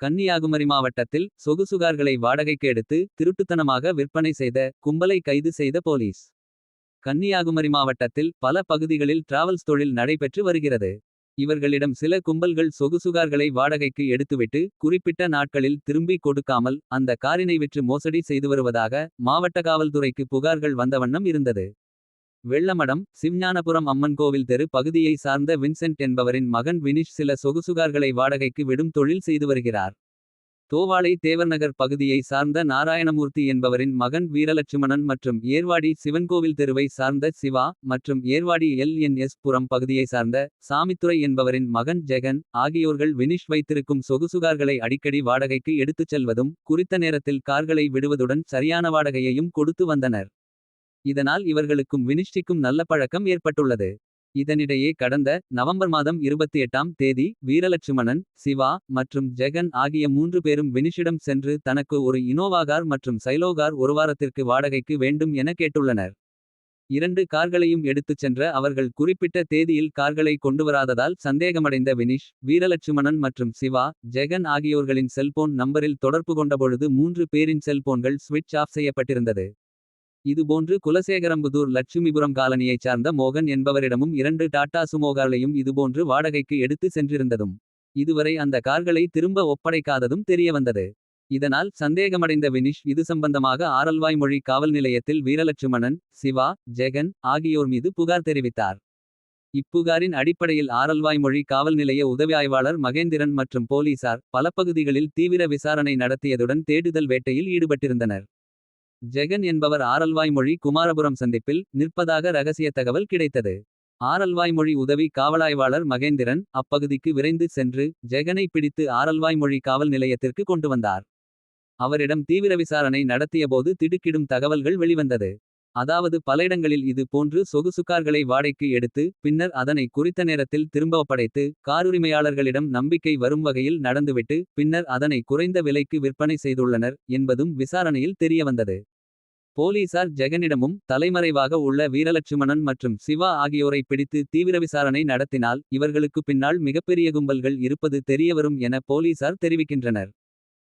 கன்னியாகுமரி மாவட்டத்தில் சொகுசுகார்களை வாடகைக்கு எடுத்து திருட்டுத்தனமாக விற்பனை செய்த கும்பலை கைது செய்த போலீஸ். கன்னியாகுமரி மாவட்டத்தில் பல பகுதிகளில் டிராவல்ஸ் தொழில் நடைபெற்று வருகிறது. இவர்களிடம் சில கும்பல்கள் சொகுசுகார்களை வாடகைக்கு எடுத்துவிட்டு. குறிப்பிட்ட நாட்களில் திரும்பி கொடுக்காமல் அந்த காரினை விற்று மோசடி செய்து வருவதாக. மாவட்ட காவல்துறைக்கு புகார்கள் வந்தவண்ணம் இருந்தது. வெள்ளமடம் சிம்ஞானபுரம் அம்மன் கோவில் தெரு பகுதியை சார்ந்த வின்சென்ட் என்பவரின் மகன் வினிஷ் சில சொகுசுகார்களை வாடகைக்கு விடும் தொழில் செய்து வருகிறார். தோவாளை தேவர்நகர் பகுதியை சார்ந்த நாராயணமூர்த்தி என்பவரின் மகன் வீரலட்சுமணன் மற்றும் ஏர்வாடி சிவன்கோவில் தெருவை சார்ந்த சிவா மற்றும் ஏர்வாடி எல் என் எஸ் புறம் பகுதியை சார்ந்த சாமித்துரை என்பவரின் மகன் ஜெகன் ஆகியோர்கள் வினிஷ் வைத்திருக்கும் சொகுசுகார்களை அடிக்கடி வாடகைக்கு எடுத்துச் செல்வதும் குறித்த நேரத்தில் கார்களை விடுவதுடன் சரியான வாடகையையும் கொடுத்து வந்தனர். இதனால் இவர்களுக்கும் வினிஷ்டிக்கும் நல்ல பழக்கம் ஏற்பட்டுள்ளது. இதனிடையே கடந்த நவம்பர் மாதம் 28ஆம் தேதி வீரலட்சுமணன். சிவா மற்றும் ஜெகன் ஆகிய மூன்று பேரும் வினிஷிடம் சென்று தனக்கு ஒரு இனோவாகார் மற்றும் சைலோகார் ஒரு வாரத்திற்கு வாடகைக்கு வேண்டும் என கேட்டுள்ளனர். இரண்டு கார்களையும் எடுத்துச் சென்ற அவர்கள் குறிப்பிட்ட தேதியில் கார்களை கொண்டுவராததால் சந்தேகமடைந்த வினிஷ். வீரலட்சுமணன் மற்றும் சிவா ஜெகன் ஆகியோர்களின் செல்போன் நம்பரில் தொடர்பு கொண்டபொழுது மூன்று பேரின் செல்போன்கள் ஸ்விட்ச் ஆஃப் செய்யப்பட்டிருந்தது. இதுபோன்று குலசேகரம்புதூர் லட்சுமிபுரம் காலனியைச் சார்ந்த மோகன் என்பவரிடமும் இரண்டு டாடா சுமோகார்களையும் இதுபோன்று வாடகைக்கு எடுத்து சென்றிருந்ததும். இதுவரை அந்த கார்களை திரும்ப ஒப்படைக்காததும் தெரியவந்தது. இதனால் சந்தேகமடைந்த வினிஷ் இது சம்பந்தமாக ஆரல்வாய்மொழி காவல் நிலையத்தில் வீரலட்சுமணன். சிவா ஜெகன் ஆகியோர் மீது புகார் தெரிவித்தார். இப்புகாரின் அடிப்படையில் ஆரல்வாய்மொழி காவல் நிலைய உதவி ஆய்வாளர் மகேந்திரன் மற்றும் போலீசார். பல பகுதிகளில் தீவிர விசாரணை நடத்தியதுடன் தேடுதல் வேட்டையில் ஈடுபட்டிருந்தனர். ஜெகன் என்பவர் ஆரல்வாய்மொழி குமாரபுரம் சந்திப்பில். நிற்பதாக ரகசிய தகவல் கிடைத்தது. ஆரல்வாய்மொழி உதவி காவலாய்வாளர் மகேந்திரன். அப்பகுதிக்கு விரைந்து சென்று ஜெகனை பிடித்து ஆரல்வாய்மொழி காவல் நிலையத்திற்கு கொண்டு வந்தார். அவரிடம் தீவிர விசாரணை நடத்தியபோது திடுக்கிடும் தகவல்கள் வெளிவந்தது. அதாவது பல இடங்களில் இது போன்று சொகுசுக்கார்களை வாடகைக்கு எடுத்து. பின்னர் அதனை குறித்த நேரத்தில் திரும்ப படைத்து காருரிமையாளர்களிடம் நம்பிக்கை வரும் வகையில் நடந்துவிட்டு. பின்னர் அதனை குறைந்த விலைக்கு விற்பனை செய்துள்ளனர். என்பதும் விசாரணையில் தெரியவந்தது. போலீசார் ஜெகனிடமும் தலைமறைவாக உள்ள வீரலட்சுமணன் மற்றும் சிவா ஆகியோரை பிடித்து தீவிர விசாரணை நடத்தினால். இவர்களுக்கு பின்னால் மிகப்பெரிய கும்பல்கள் இருப்பது தெரியவரும் என போலீசார் தெரிவிக்கின்றனர்.